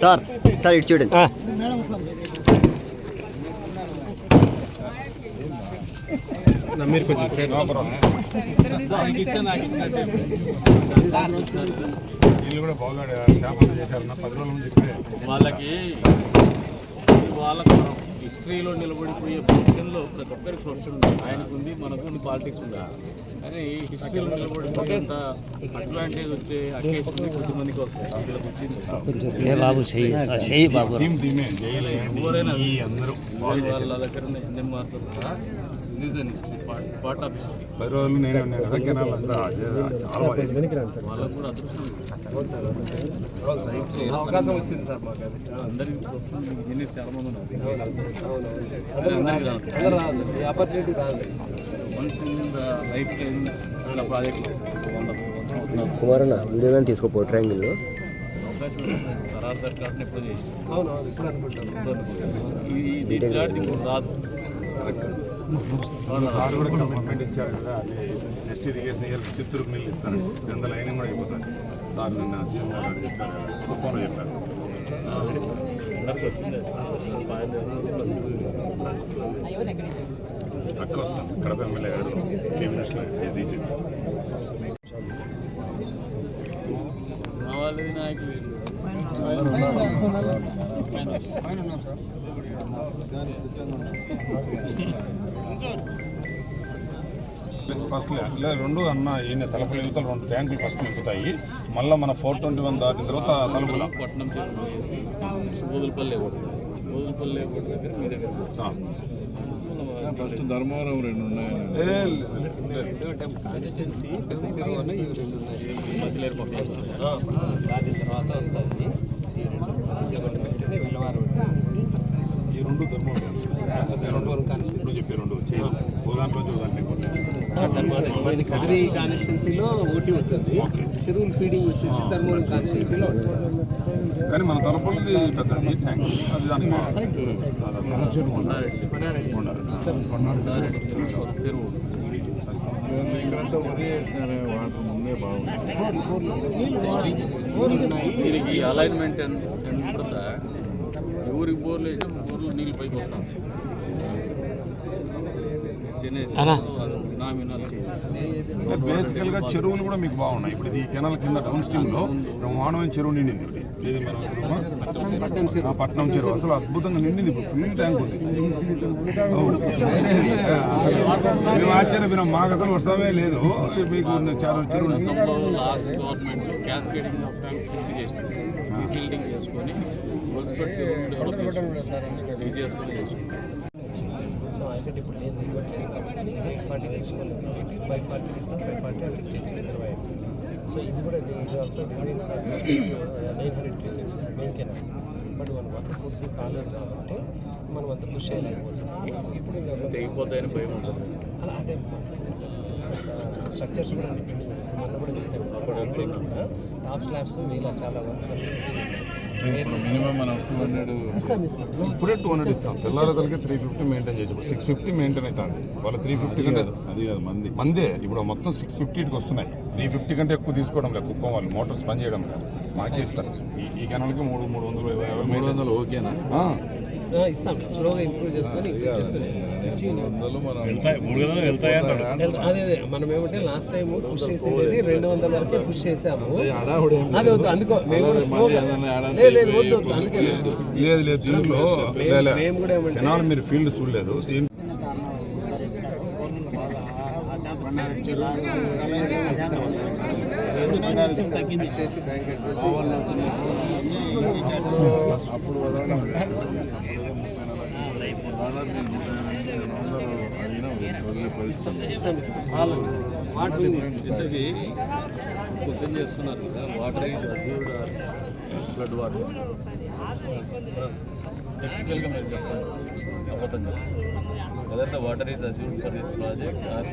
Sir sir ఇటు చూడండి. మీరు కొంచెం వీళ్ళు కూడా బాగా చేపలు చేశారన్న పది రోజుల ముందు వాళ్ళకి వాళ్ళకు హిస్టరీలో నిలబడిపోయే ప్రొఫెషన్లో ప్రతి ఒక్కరికి ప్రొఫెషన్ ఉంది. ఆయనకు ఉంది మనకు ఉంది పాలిటిక్స్ ఉంది? కానీ హిస్టరీలో నిలబడిపోయేంత అడ్వాంటేజ్ వచ్చే వస్తాయి. వీళ్ళకి వచ్చింది బాబు చెయ్యి. చెయ్యి బాబు. టీం టీమే జైలు ఎవరైనా అందరూ వాళ్ళ దగ్గర ఉన్న ఎన్ఎం మార్కులు సహా this is an history part part of history పది రోజులు నేనే ఉన్నాను. కదా కెనాల్ అంతా చాలా వాళ్ళకు కూడా అదృష్టం. అవకాశం వచ్చింది సార్ మాకు అది. అందరికీ ప్రొఫెషనల్ ఇంజనీర్ చాలా మంది ఉన్నారు. ఆపర్చునిటీ రాదు వన్స్ ఇన్ లైఫ్ టైం వంద సంవత్సరాలు. కుమారన్న వీడియో కానీ తీసుకోపో ట్రయాంగిల్లో అవును అనుకుంటాను. ఇది ఇప్పుడు రాదు. సార్ కూడా కమిట్మెంట్ ఇచ్చారు కదా అది నెక్స్ట్ ఇరిగేషన్ ఇయర్ చిత్తూరుకు నీళ్ళు ఇస్తాను ఎంత లైనింగ్ కూడా అయిపోతుంది. సార్ నిన్న సీఎం గారు చెప్పారు కుప్పంలో చెప్పారు. అక్క వస్తాం. Kadapa MLA garu chief minister reach మా వాళ్ళు. నాయకులు ఫస్ట్ ఇలా రెండు అన్న ఈయన తలుపులు యువతలు రెండు ట్యాంకులు ఫస్ట్ నింపుతాయి. మళ్ళీ మన ఫోర్ ట్వంటీ వన్ దాటిన తర్వాత తలుపుల. పట్నం చెరువు వేసి బోదులపల్లి ఒకటి బోదులపల్లి ఒకటి దగ్గర మీ దగ్గర. ఫస్ట్ ధర్మవరం రెండు ఉన్నాయి. దాని తర్వాత వస్తుంది ఈ రెండు ఈ రెండు చెప్పి రెండు చేయదు ఓ దాంట్లో చూ దాంట్లో ఇంకోటి. మనది కదిరి కాన్స్టిట్యున్సీలో ఓటీ ఉంటుంది. చెరువులు ఫీడింగ్ వచ్చేసి ధర్మవరం కాన్స్టిట్యున్సీలో కానీ మన ట్యాంక్ అది దానికి చెరువు. ఇక్కడంతా వరి వాటర్ ముందే దీనికి అలైన్మెంట్ ఎవరికి బోర్లు బోర్లు నీళ్ళు పైకి వస్తాం చిన్న నామినల్ బేసికల్గా చెరువులు కూడా మీకు బాగున్నాయి. ఇప్పుడు ఇది కెనాల్ కింద డౌన్ స్ట్రీమ్లో బ్రహ్మాండమైన చెరువు నిండింది పట్నం చెరువు. అసలు అద్భుతంగా నిండింది ఇప్పుడు. ఫుల్ ట్యాంక్ ఉంది. మేము ఆశ్చర్యపోయినాం. మాకు అసలు వర్షమే లేదు. మీకు ఉన్న చెరువు చెరువు ఉంది. గతంలో last government cascading of tanks పూర్తి చేసింది. చెరువులు డెవలప్ చేసుకొని చేసుకుంటాం సో ఇప్పుడు లేదు ఇవ్వట్లేదు ఫార్టీ తీసుకొని ఫైవ్ ఫార్టీ తీసుకొని ఫైవ్ ఫార్టీ రిజర్వ్ సో ఇది కూడా ఇది ఇది also design nine hundred cusecs main canal but మన వర్క్ పూర్తి కాలేదు కాబట్టి మనం అంత కృషి చేయలేకపోతున్నాం ఇప్పుడు ఇంకా తెగిపోతాయని భయం ఉంటుంది. అలా అంటే స్ట్రక్చర్స్ కూడా. మొన్న కూడా చేసాము టాప్ స్లాబ్స్ ఇలా చాలా వర్క్స్ మినిమం మనం టూ హండ్రెడ్ ఇప్పుడే టూ హండ్రెడ్ ఇస్తాం. తెల్లారదలకి త్రీ ఫిఫ్టీ మెయింటైన్ చేసి ఇప్పుడు సిక్స్ ఫిఫ్టీ మెయింటైన్ అవుతుంది వాళ్ళ త్రీ ఫిఫ్టీ కంటే అది కాదు మంది. మందే. ఇప్పుడు మొత్తం సిక్స్ ఫిఫ్టీకి వస్తున్నాయి. త్రీ ఫిఫ్టీ కంటే ఎక్కువ తీసుకోవడం లేదు. కుప్పం వాళ్ళు మోటార్స్ పని చేయడం లేదు. మాకే ఇస్తారు. ఈ- కెనాల్కి మూడు మూడు వందలు మూడు వందలు ఓకేనా? ఇస్తాం స్లోగా ఇంప్రూవ్ చేసుకొని ఇంప్రూవ్ ఇస్తాం అదే అదే మనం ఏమంటే లాస్ట్ టైం పుష్ చేసేది రెండు వందల వరకే పుష్ చేసాము అదే వద్దు అందుకో మేము కూడా స్లోగా లేదు వద్దు అందుకే లేదు లేదు దీంట్లో. మేము కూడా ఏమంటే మీరు ఫీల్డ్ చూడలేదు తగ్గింది చేసి బ్యాంక్ చేసి అప్పుడు ఇంతకీ క్వశ్చన్ చేస్తున్నారు కదా water assured assured flood water టెక్నికల్గా మీరు చెప్పండి అబద్ధం water is assured for this project or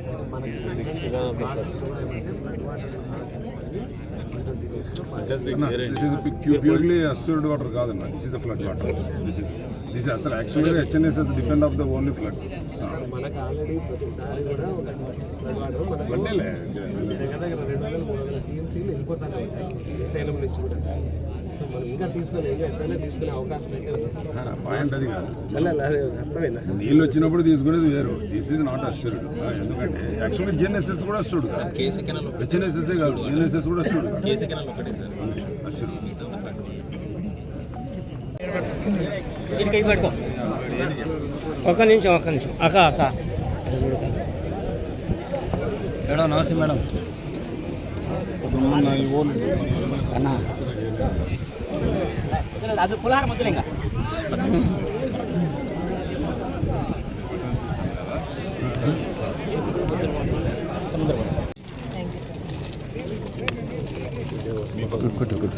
just be clear this is purely assured water కాదన్న. This is the flood water this is this అసలు యాక్చువల్గా HNSS depend of the only flood మనకు already ప్రతిసారి కూడా ఒక flood water మనకు దగ్గర దగ్గర రెండు వందల టీఎంసీలు వెళ్ళిపోతానే శ్రీశైలం నుంచి కూడా. మనం ఇంకా తీసుకొని ఇంకా ఎంతైనా తీసుకునే అవకాశం అయితే ఉంది. సార్ పాయింట్ అది కాదు. అలా అలా అదే అర్థమైందా? నీళ్ళు వచ్చినప్పుడు తీసుకునేది వేరు. దిస్ ఇస్ నాట్ అస్యూర్డ్ ఎందుకంటే యాక్చువల్గా జిఎన్ఎస్ఎస్ కూడా కాదు కెనాల్ హెచ్ఎన్ఎస్ఎస్ కాదు జిఎన్ఎస్ఎస్ కూడా ఇక్కడికి పెట్టుకో. ఒక్క నిమిషం ఒక్క నిమిషం. అక్క అక్క. మేడం నమస్తే మేడం. అన్నా. அது புலார முதலைங்க குட்டு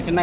சின்ன.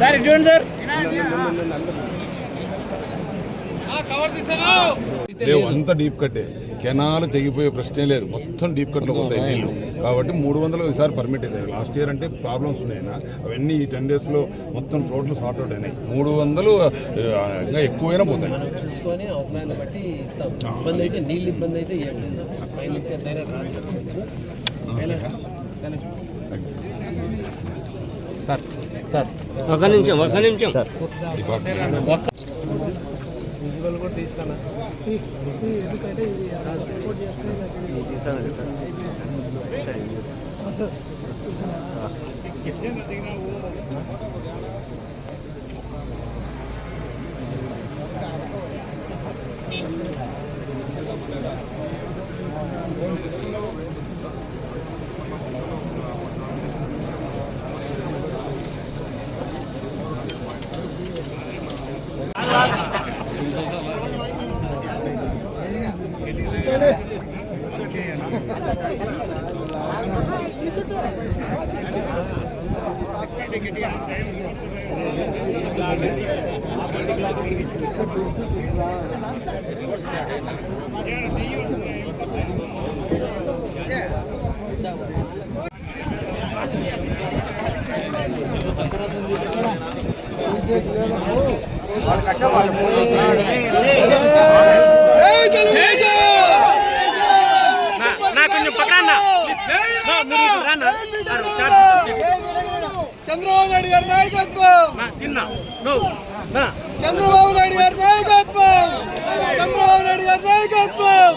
సార్ చూడండి సార్ లేవు అంత డీప్ కట్టే. కెనాల్ తెగిపోయే ప్రశ్నే లేదు. మొత్తం డీప్ కట్లో పోతాయి నీళ్ళు కాబట్టి మూడు వందలు ఈసారి పర్మిట్ అయ్యాయి లాస్ట్ ఇయర్ అంటే ప్రాబ్లమ్స్ ఉన్నాయినా అవన్నీ ఈ టెన్ డేస్లో మొత్తం టోటల్ సార్ట్ అవుట్ అయినాయి. మూడు వందలు ఇంకా ఎక్కువైనా పోతాయి. చూసుకొని అవసరాన్ని బట్టి ఇస్తాం. ఇబ్బంది అయితే నీళ్ళు ఇబ్బంది అయితే ఏం లేదు. పై నుంచి ఎంతైనా రాదు. సార్ సార్ ఒక నిమిషం ఒక నిమిషం. సార్ ఒక్క విజువల్ కూడా తీస్తానా తీసానండి సార్ నా చంద్రబాబు నాయుడు గారి నాయకత్వం. తిన్నా. నువ్వు నా. చంద్రబాబు నాయుడు గారి నాయకత్వం. చంద్రబాబు నాయుడు గారి నాయకత్వం.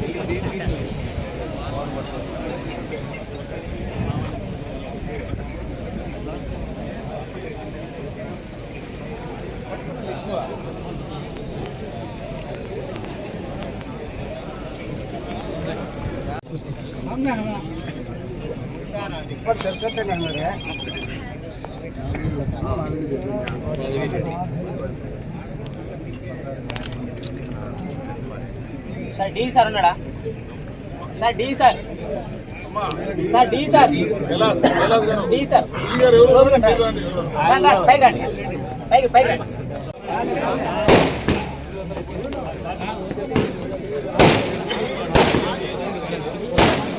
తెలుగుదేశం సార్ డి సార్ ఉన్నాడా sir D sir sir D sir D sir లోపలికి రండి. రండి, రండి, పైకి రండి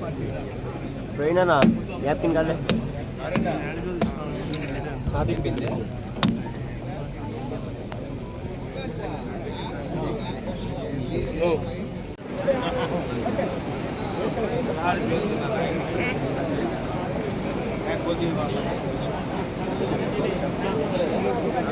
పైకి రండి పోయినా యాప్కిన్ కాలే సాదిక్ బిందె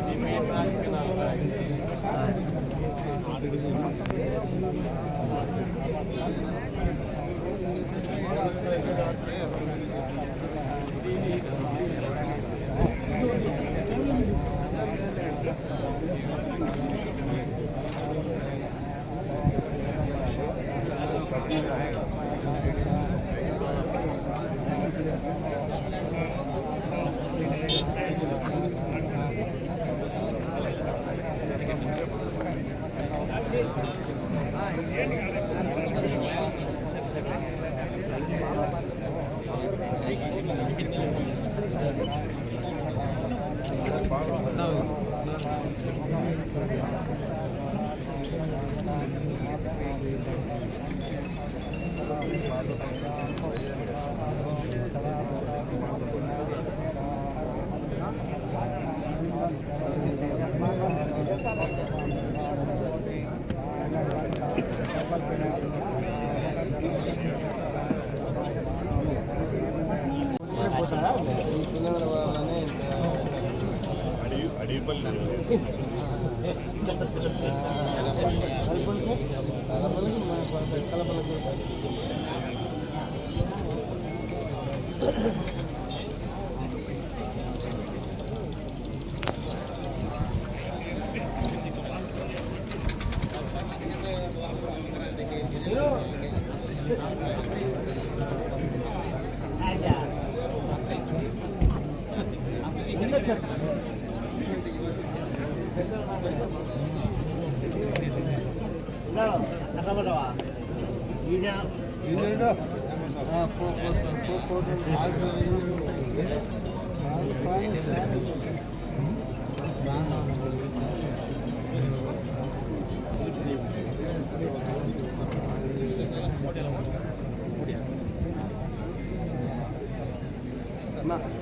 ఇది మెయిన్ రాజకీయ నాలుగు ఆటగా Hãy subscribe cho Nah.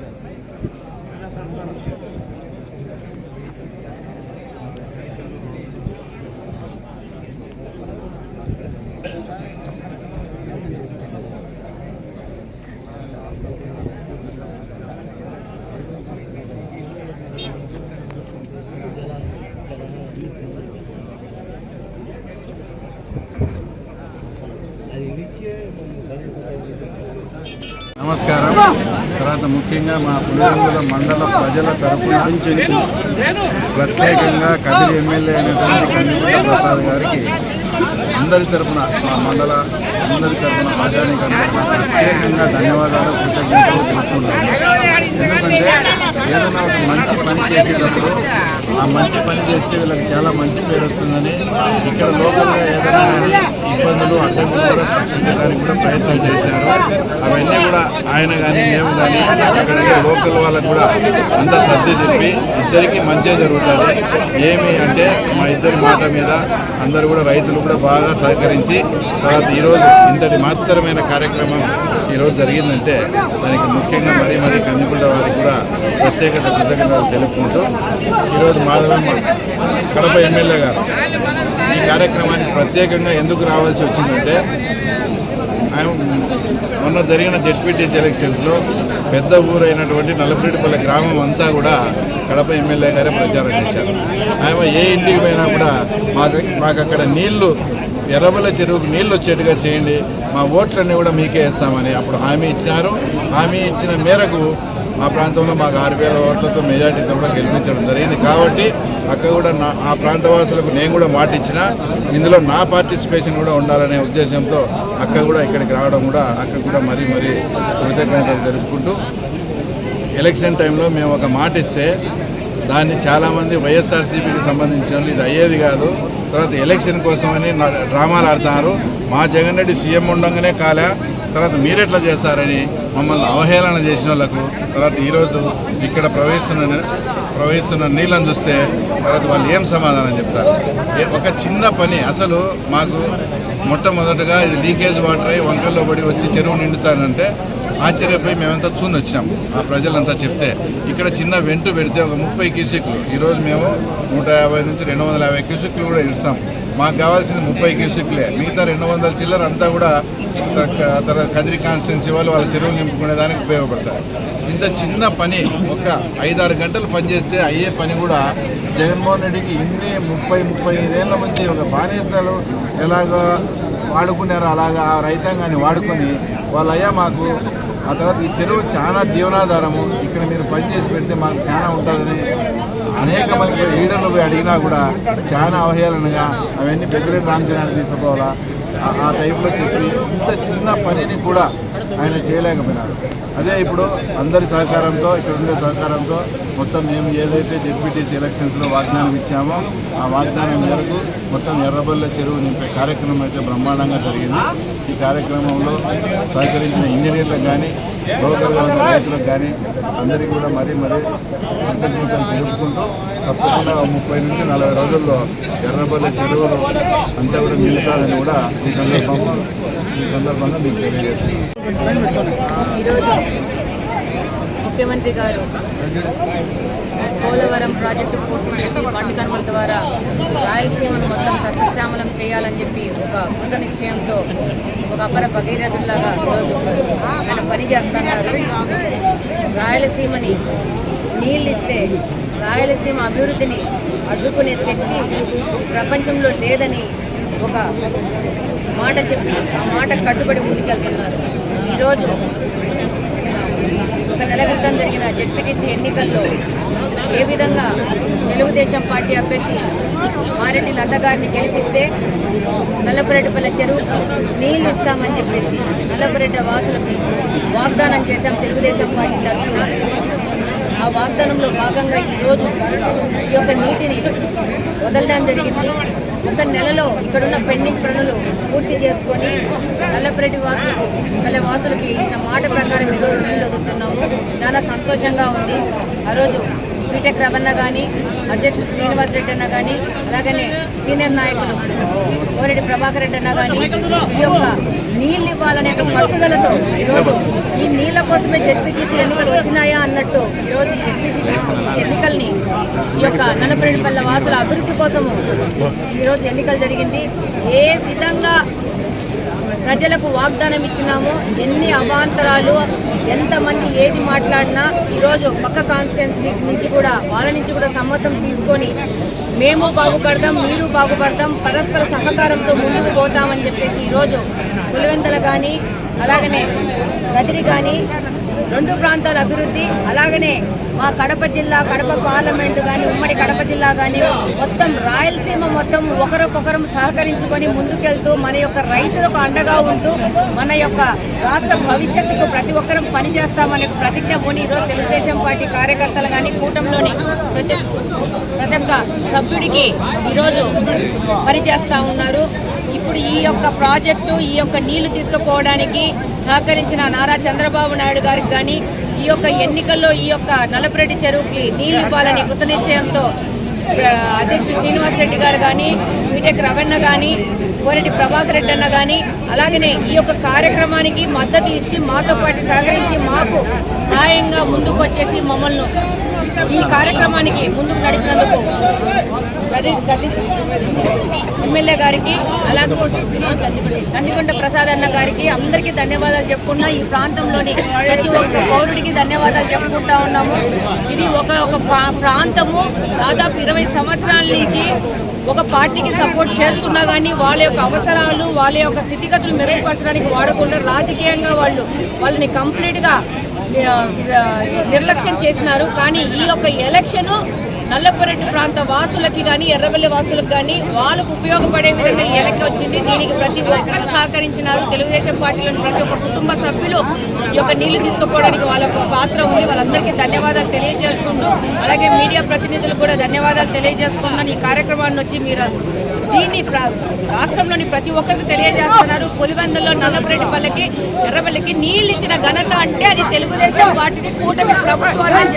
తర్వాత ముఖ్యంగా మా పులివెందుల మండల ప్రజల తరఫున ప్రత్యేకంగా కదిరి ఎమ్మెల్యే అయినటువంటి కందిపూడి ప్రసాద్ గారికి అందరి తరఫున మా మండల అందరి తరఫున ప్రత్యేకంగా ధన్యవాదాలు కృతజ్ఞతలు తెలుసుకుంటాను ఎందుకంటే ఏదైనా ఒక మంచి పని చేసేటప్పుడు ఆ మంచి పని చేస్తే వీళ్ళకి చాలా మంచి పేరు వస్తుందని ఇక్కడ లోకల్గా ఏదైనా ఇబ్బందులు అడ్డంకులు కూడా సృష్టించడానికి కూడా ప్రయత్నం చేశారు. అవన్నీ కూడా ఆయన కానీ మేము కానీ ఇక్కడ లోకల్ వాళ్ళకు కూడా అంతా సర్ది చెప్పి ఇద్దరికి మంచిగా జరుగుతుంది. ఏమి అంటే మా ఇద్దరి మాట మీద అందరూ కూడా రైతులు కూడా బాగా సహకరించి తర్వాత ఈరోజు ఇంతటి మహత్తరమైన కార్యక్రమం ఈరోజు జరిగిందంటే దానికి ముఖ్యంగా మరీ మరీ కందికుంట వారికి కూడా ప్రత్యేకత కృతజ్ఞతలు తెలుపుకుంటూ ఈరోజు మాధవమ్మ కడప ఎమ్మెల్యే గారు ఈ కార్యక్రమానికి ప్రత్యేకంగా ఎందుకు రావాల్సి వచ్చిందంటే మొన్న జరిగిన జెడ్పీటీసీ ఎలక్షన్స్లో పెద్ద ఊరైనటువంటి నల్లపరెడ్డిపల్లి గ్రామం అంతా కూడా కడప ఎమ్మెల్యే గారే ప్రచారం చేశారు. ఆమె ఏ ఇంటికి పోయినా కూడా మాకు మాకు అక్కడ నీళ్ళు ఎర్రబల్ల చెరువుకు నీళ్ళు వచ్చేట్టుగా చేయండి. మా ఓట్లన్నీ కూడా మీకే ఇస్తామని అప్పుడు హామీ ఇచ్చారు. హామీ ఇచ్చిన మేరకు మా ప్రాంతంలో మాకు ఆరు వేల ఓట్లతో మెజార్టీతో కూడా గెలిపించడం జరిగింది. కాబట్టి అక్కడ కూడా నా ఆ ప్రాంతవాసులకు నేను కూడా మాట ఇచ్చిన. ఇందులో నా పార్టిసిపేషన్ కూడా ఉండాలనే ఉద్దేశంతో అక్క కూడా ఇక్కడికి రావడం కూడా అక్కడ కూడా మరీ మరీ కృతజ్ఞతలు జరుపుకుంటూ ఎలక్షన్ టైంలో మేము ఒక మాట ఇస్తే దాన్ని చాలామంది వైఎస్ఆర్సీపీకి సంబంధించిన వాళ్ళు ఇది అయ్యేది కాదు. తర్వాత ఎలక్షన్ కోసమని నా- డ్రామాలు ఆడుతున్నారు. మా జగన్ రెడ్డి సీఎం ఉండగానే కాలే. తర్వాత మీరెట్లా చేస్తారని మమ్మల్ని అవహేళన చేసిన వాళ్ళకు తర్వాత ఈరోజు ఇక్కడ ప్రవహిస్తున్న ప్రవహిస్తున్న నీళ్ళని చూస్తే తర్వాత వాళ్ళు ఏం సమాధానం చెప్తారు? ఒక చిన్న పని అసలు మాకు మొట్టమొదటగా ఇది లీకేజ్ వాటర్ అయి వంకల్లో పడి వచ్చి చెరువు నిండుతానంటే ఆశ్చర్యపోయి మేమంతా చూని వచ్చాం ఆ ప్రజలంతా చెప్తే ఇక్కడ చిన్న వెంటు పెడితే ఒక ముప్పై క్యూసిక్లు. ఈరోజు మేము నూట యాభై నుంచి రెండు వందల యాభై క్యూసిక్లు కూడా ఇస్తాం. మాకు కావాల్సింది ముప్పై క్యూసిక్లే. మిగతా రెండు వందల చిల్లర అంతా కూడా తర్వాత కదిరి కాన్స్టిట్యున్సీ వాళ్ళు వాళ్ళ చెరువులు నింపుకునే దానికి ఉపయోగపడతాయి. ఇంత చిన్న పని ఒక ఐదారు గంటలు పనిచేస్తే అయ్యే పని కూడా జగన్మోహన్ రెడ్డికి ఇన్ని ముప్పై ముప్పై ఐదేళ్ళ నుంచి ఒక బానేసాలు ఎలాగో వాడుకున్నారు అలాగా ఆ రైతాంగాన్ని వాడుకొని వాళ్ళయ్యా మాకు ఆ తర్వాత ఈ చెరువు చాలా జీవనాధారము. ఇక్కడ మీరు పని చేసి పెడితే మాకు చాలా ఉంటుందని అనేక మంది లీడర్లు పోయి అడిగినా కూడా చాలా అవహేళనగా అవన్నీ పెద్దరెడ్డి రామచంద్రాన్ని తీసుకోవాలా? ఆ- ఆ టైంలో చెప్పి ఇంత చిన్న పనిని కూడా ఆయన చేయలేకపోయినారు. అదే ఇప్పుడు అందరి సహకారంతో ఇక్కడ ఉండే సహకారంతో మొత్తం మేము ఏదైతే జెడ్పీటీసీ ఎలక్షన్స్లో వాగ్దానం ఇచ్చామో ఆ వాగ్దానం మేరకు మొత్తం ఎర్రబల్ల చెరువు నింపే కార్యక్రమం అయితే బ్రహ్మాండంగా జరిగింది. ఈ కార్యక్రమంలో సహకరించిన ఇంజనీర్లకు కానీ లోకల్గా ఉన్న రైతులకు కానీ అందరికీ కూడా మరీ మరీ కృతజ్ఞతలు తెలుపుకుంటూ తప్పకుండా ముప్పై నుంచి నలభై రోజుల్లో ఎర్రబల్ల చెరువులు అంతా కూడా నిలుతాదని కూడా ఈ సందర్భంగా ఈ సందర్భంగా మీకు తెలియజేస్తున్నాను ఈరోజు ముఖ్యమంత్రి గారు పోలవరం ప్రాజెక్టు పూర్తి చేసి బండి కనుమల ద్వారా రాయలసీమను మొత్తం సస్యశ్యామలం చేయాలని చెప్పి ఒక కృత నిశ్చయంతో ఒక అపర భగీరథులాగా ఈరోజు ఆయన పని చేస్తున్నారు. రాయలసీమని నీళ్ళు ఇస్తే రాయలసీమ అభివృద్ధిని అడ్డుకునే శక్తి ప్రపంచంలో లేదని ఒక మాట చెప్పి ఆ మాట కట్టుబడి ముందుకెళ్తున్నారు. ఈరోజు ఒక నెల క్రితం జరిగిన జెడ్పీటీసీ ఎన్నికల్లో ఏ విధంగా తెలుగుదేశం పార్టీ అభ్యర్థి మారెడ్డి లత గారిని గెలిపిస్తే నల్లపురెడ్డిపల్లె చెరువుకు నీళ్ళు ఇస్తామని చెప్పేసి నల్లపురెడ్డి వాసులకి వాగ్దానం చేశాం తెలుగుదేశం పార్టీ తరఫున. ఆ వాగ్దానంలో భాగంగా ఈరోజు ఈ యొక్క నీటిని వదలడం జరిగింది. ఒక నెలలో ఇక్కడున్న పెండింగ్ పనులు పూర్తి చేసుకొని నల్లపరెడ్డి వాసులకు పల్లె వాసులకి ఇచ్చిన మాట ప్రకారం ఈరోజు నీళ్ళు వదులుతున్నాము. చాలా సంతోషంగా ఉంది. ఆ రోజు బీటెక్ రవణ కానీ అధ్యక్షుడు శ్రీనివాస్ రెడ్డి అన్న కానీ అలాగనే సీనియర్ నాయకులు కోరెడ్డి ప్రభాకర్ రెడ్డి అన్న కానీ ఈ యొక్క నీళ్ళు ఇవ్వాలనే పట్టుదలతో ఈరోజు ఈ నీళ్ళ కోసమే జడ్పీటీసీ ఎన్నికలు వచ్చినాయా అన్నట్టు ఈరోజు ఈ ఎన్నికల్ని ఈ యొక్క నల్లపరెడ్డిపల్లె వాసుల అభివృద్ధి కోసము ఈరోజు ఎన్నికలు జరిగింది. ఏ విధంగా ప్రజలకు వాగ్దానం ఇచ్చినాము. ఎన్ని అవాంతరాలు ఎంతమంది ఏది మాట్లాడినా ఈరోజు పక్క కాన్స్టిట్యున్సీ నుంచి కూడా వాళ్ళ నుంచి కూడా సమ్మతం తీసుకొని మేము బాగుపడదాం మీరు బాగుపడతాం పరస్పర సహకారంతో ముందుకు పోతామని చెప్పేసి ఈరోజు పులివెందల కానీ అలాగనే గదిరి కానీ రెండు ప్రాంతాల అభివృద్ధి అలాగనే మా కడప జిల్లా కడప పార్లమెంటు కానీ ఉమ్మడి కడప జిల్లా కానీ మొత్తం రాయలసీమ మొత్తం ఒకరికొకరం సహకరించుకొని ముందుకెళ్తూ మన యొక్క రైతులకు అండగా ఉంటూ మన యొక్క రాష్ట్ర భవిష్యత్తుకు ప్రతి ఒక్కరం పనిచేస్తామనే ప్రతిజ్ఞ పోని ఈరోజు తెలుగుదేశం పార్టీ కార్యకర్తలు కానీ కూటమిలోని ప్రతి ప్రతి ఒక్క సభ్యుడికి ఈరోజు పనిచేస్తూ ఉన్నారు. ఇప్పుడు ఈ యొక్క ప్రాజెక్టు ఈ యొక్క నీళ్ళు తీసుకుపోవడానికి సహకరించిన నారా చంద్రబాబు నాయుడు గారికి కానీ ఈ యొక్క ఎన్నికల్లో ఈ యొక్క నలపరెడ్డి చెరువుకి నీళ్ళు ఇవ్వాలని కృతనిశ్చయంతో అధ్యక్షుడు శ్రీనివాస్ రెడ్డి గారు కానీ బీటెక్ రవణ కానీ కోరెడ్డి ప్రభాకర్ రెడ్డి అన్న కానీ అలాగనే ఈ యొక్క కార్యక్రమానికి మద్దతు ఇచ్చి మాతో పాటు సహకరించి మాకు సహాయంగా ముందుకు వచ్చేసి మమ్మల్ని ఈ కార్యక్రమానికి ముందుకు నడిపినందుకు ఎమ్మెల్యే గారికి అలాగే నందికొండ ప్రసాద్ అన్న గారికి అందరికీ ధన్యవాదాలు చెప్పుకున్నా ఈ ప్రాంతంలోని ప్రతి ఒక్క పౌరుడికి ధన్యవాదాలు చెప్పుకుంటా ఉన్నాము. ఇది ఒక ఒక ప్రా- ప్రాంతము. దాదాపు ఇరవై సంవత్సరాల నుంచి ఒక పార్టీకి సపోర్ట్ చేస్తున్నా కానీ వాళ్ళ యొక్క అవసరాలు వాళ్ళ యొక్క స్థితిగతులు మెరుగుపరచడానికి వాడకుండా రాజకీయంగా వాళ్ళు వాళ్ళని కంప్లీట్గా నిర్లక్ష్యం చేసినారు. కానీ ఈ యొక్క ఎలక్షన్ నల్లపరెడ్డి ప్రాంత వాసులకి కానీ ఎర్రబెల్లి వాసులకు కానీ వాళ్ళకు ఉపయోగపడే విధంగా ఈ వచ్చింది. దీనికి ప్రతి ఒక్కరు సహకరించినారు. తెలుగుదేశం పార్టీలోని ప్రతి ఒక్క కుటుంబ సభ్యులు ఈ యొక్క నీళ్ళు తీసుకుపోవడానికి వాళ్ళ పాత్ర ఉంది. వాళ్ళందరికీ ధన్యవాదాలు తెలియజేసుకుంటూ అలాగే మీడియా ప్రతినిధులు కూడా ధన్యవాదాలు తెలియజేసుకుంటున్నాను. ఈ కార్యక్రమాన్ని వచ్చి మీరు దీన్ని రాష్ట్రంలోని ప్రతి ఒక్కరికి తెలియజేస్తున్నారు. పులివెందుల్లో నల్లపరెడ్డిపల్లికి ఎర్రబెల్లికి నీళ్ళు ఇచ్చిన ఘనత అంటే అది తెలుగుదేశం పార్టీని కూటమి అని కృష్ణానది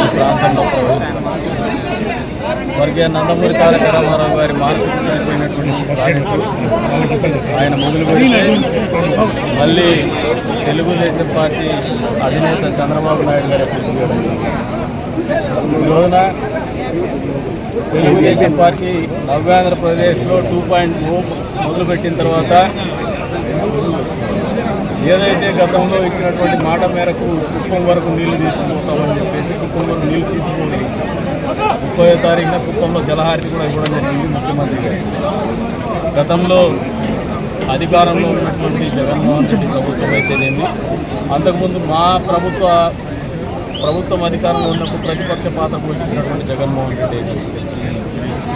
ఈ ప్రాంతంలో. స్వర్గీయ నందమూరి తారక రామారావు గారి మానసిక ఆయన మొదలు మళ్ళీ తెలుగుదేశం పార్టీ అధినేత చంద్రబాబు నాయుడు గారి ఈ రోజున తెలుగుదేశం పార్టీ నవ్యాంధ్రప్రదేశ్లో టూ పాయింట్ మొదలుపెట్టిన తర్వాత ఏదైతే గతంలో ఇచ్చినటువంటి మాట మేరకు కుప్పం వరకు నీళ్ళు తీసుకుపోతామని చెప్పేసి కుప్పం వరకు నీళ్ళు తీసుకుపోయి ముప్పై తారీఖున కుప్పంలో జలహారతి కూడా ఇవ్వడం జరిగింది ముఖ్యమంత్రి గారు. గతంలో అధికారంలో ఉన్నటువంటి జగన్మోహన్ రెడ్డి ప్రభుత్వం అయితేనేమి అంతకుముందు మా ప్రభుత్వ ప్రభుత్వం అధికారంలో ఉన్నప్పుడు ప్రతిపక్ష పాత్ర పోషించినటువంటి జగన్మోహన్ రెడ్డి అయితే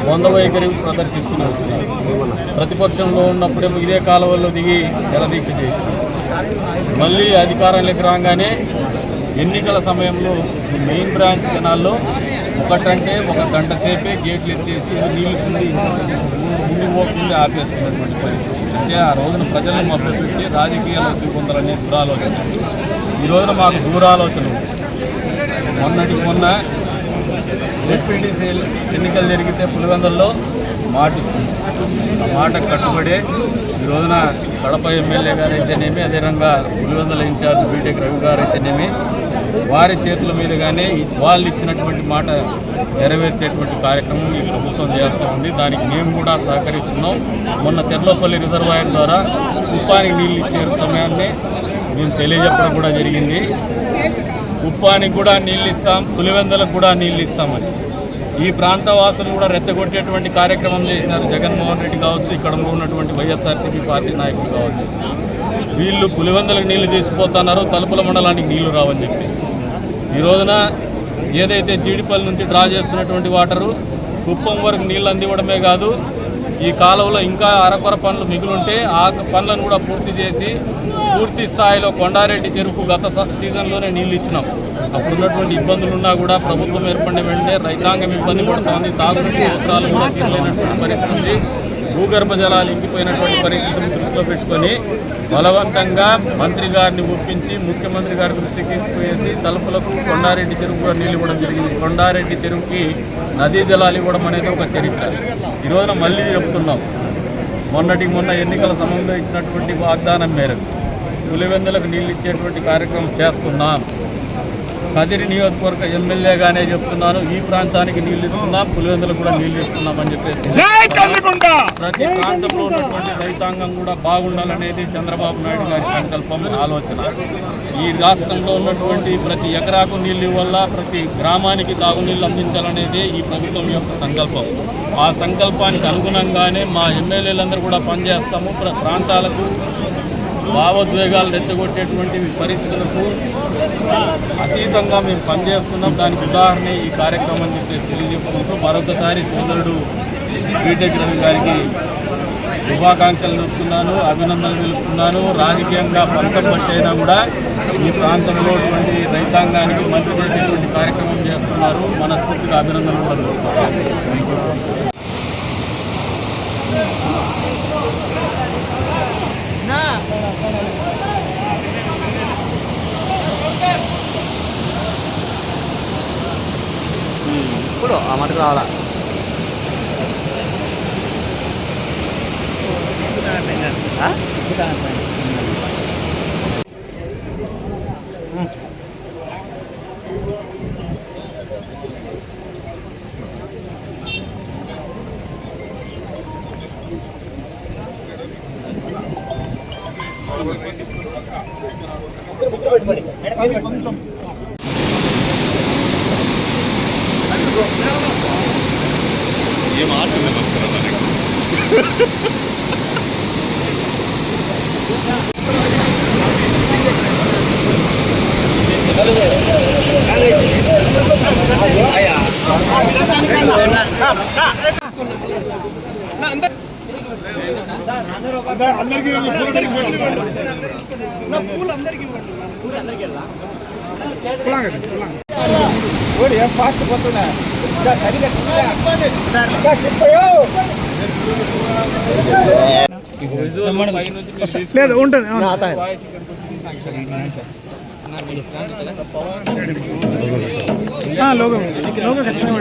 వంద వైఖరి ప్రదర్శిస్తూనే వచ్చినారు ప్రతిపక్షంలో ఉన్నప్పుడేమో ఇదే కాలువల్లో దిగి జలదీక్ష చేసింది మళ్ళీ అధికారంలోకి రాగానే ఎన్నికల సమయంలో మెయిన్ బ్రాంచ్ కెనాల్లో ఒకటంటే ఒక గంట సేపే గేట్లు ఎత్తేసి నీళ్ళు కింది ముందు పోకుండా ఆపేసుకున్నటువంటి పరిస్థితి. అంటే ఆ రోజున ప్రజలను మొదలుపెట్టి రాజకీయాల్లోకి పొందాలనే దురాలోచన. ఈ రోజున మాకు దూరాలోచన. మొన్నటి మొన్న డిప్యూటీసీ ఎన్నికలు జరిగితే పులివెందుల్లో మాట ఆ మాట కట్టుబడే ఈ రోజున కడప ఎమ్మెల్యే గారు అయితేనేమి అదేవిధంగా పులివెందుల ఇన్ఛార్జ్ బీటెక్ రవి గారు అయితేనేమి వారి చేతుల మీదుగానే వాళ్ళు ఇచ్చినటువంటి మాట నెరవేర్చేటువంటి కార్యక్రమం ఈ ప్రభుత్వం చేస్తూ ఉంది. దానికి మేము కూడా సహకరిస్తున్నాం. మొన్న చెర్లోపల్లి రిజర్వాయర్ ద్వారా కుప్పానికి నీళ్ళు ఇచ్చే సమయాన్ని మేము తెలియజెప్పడం కూడా జరిగింది. కుప్పానికి కూడా నీళ్ళు ఇస్తాం పులివెందులకు కూడా నీళ్ళు ఇస్తామని. ఈ ప్రాంత వాసులు కూడా రెచ్చగొట్టేటువంటి కార్యక్రమం చేసినారు. జగన్మోహన్ రెడ్డి కావచ్చు ఇక్కడ ఉన్నటువంటి వైఎస్ఆర్సీపీ పార్టీ నాయకులు కావచ్చు. వీళ్ళు పులివెందులకు నీళ్ళు తీసుకుపోతున్నారు తలుపుల మండలానికి నీళ్ళు రావని చెప్పేసి. ఈ రోజున ఏదైతే జీడిపల్లి నుంచి డ్రా చేస్తున్నటువంటి వాటరు కుప్పం వరకు నీళ్ళు అందివ్వడమే కాదు ఈ కాలువలో ఇంకా అరకొర పనులు మిగులుంటే ఆ పనులను కూడా పూర్తి చేసి పూర్తి స్థాయిలో కొండారెడ్డి చెరుకు గత సీజన్లోనే నీళ్ళు ఇచ్చినాం. అప్పుడు ఉన్నటువంటి ఇబ్బందులు ఉన్నా కూడా ప్రభుత్వం ఏర్పడిన వెంటనే రైతాంగం ఇబ్బంది పడుతోంది తాగునీటి అవసరాలు కూడా తీరలేనటువంటి పరిస్థితి. భూగర్భ జలాలు ఇంకిపోయినటువంటి పరిస్థితిని దృష్టిలో పెట్టుకొని బలవంతంగా మంత్రి గారిని ఒప్పించి ముఖ్యమంత్రి గారి దృష్టికి తీసుకువేసి తలుపులకు కొండారెడ్డి చెరువు కూడా నీళ్ళు ఇవ్వడం జరిగింది. కొండారెడ్డి చెరువుకి నదీ జలాలు ఇవ్వడం అనేది ఒక చరిత్ర. ఈరోజున మళ్ళీ చెప్తున్నాం. మొన్నటికి మొన్న ఎన్నికల సమయంలో ఇచ్చినటువంటి వాగ్దానం మేరకు పులివెందులకు నీళ్ళు ఇచ్చేటువంటి కార్యక్రమం చేస్తున్నాం. కదిరి నియోజకవర్గ ఎమ్మెల్యేగానే చెప్తున్నాను. ఈ ప్రాంతానికి నీళ్ళు ఇస్తున్నాం పులివెందులకు కూడా నీళ్ళు ఇస్తున్నామని చెప్పేసి. ప్రతి ప్రాంతంలో ఉన్నటువంటి రైతాంగం కూడా బాగుండాలనేది చంద్రబాబు నాయుడు గారి సంకల్పం ఆలోచన. ఈ రాష్ట్రంలో ఉన్నటువంటి ప్రతి ఎకరాకు నీళ్ళు వల్ల ప్రతి గ్రామానికి తాగునీళ్ళు అందించాలనేది ఈ ప్రభుత్వం యొక్క సంకల్పం. ఆ సంకల్పానికి అనుగుణంగానే మా ఎమ్మెల్యేలందరూ కూడా పనిచేస్తాము. ప్ర- ప్రాంతాలకు భావోద్వేగాలు రెచ్చగొట్టేటువంటి పరిస్థితులకు అతీతంగా మేము పనిచేస్తున్నాం. దానికి ఉదాహరణ ఈ కార్యక్రమం అని చెప్పేసి తెలియజెప్పుకుంటూ మరొకసారి సోదరుడు బీటెక్ రవి గారికి శుభాకాంక్షలు తెలుపుతున్నాను అభినందనలు తెలుపుతున్నాను. రాజకీయంగా పంతం పట్టైనా కూడా ఈ ప్రాంతంలో ఉన్నటువంటి రైతాంగానికి మంచి చేసేటువంటి కార్యక్రమం చేస్తున్నారు. మనస్ఫూర్తిగా అభినందనలు కూడా తెలుపుతున్నాను. ఇప్పుడు ఆ మటుకు రావాలా అందరికీ పూలు అందరికీ పూలు అందరికీ ఓడి ఫాస్ట్ పోతున్నా లేదు ఉంటుంది లోగో లోగో ఖచ్చితంగా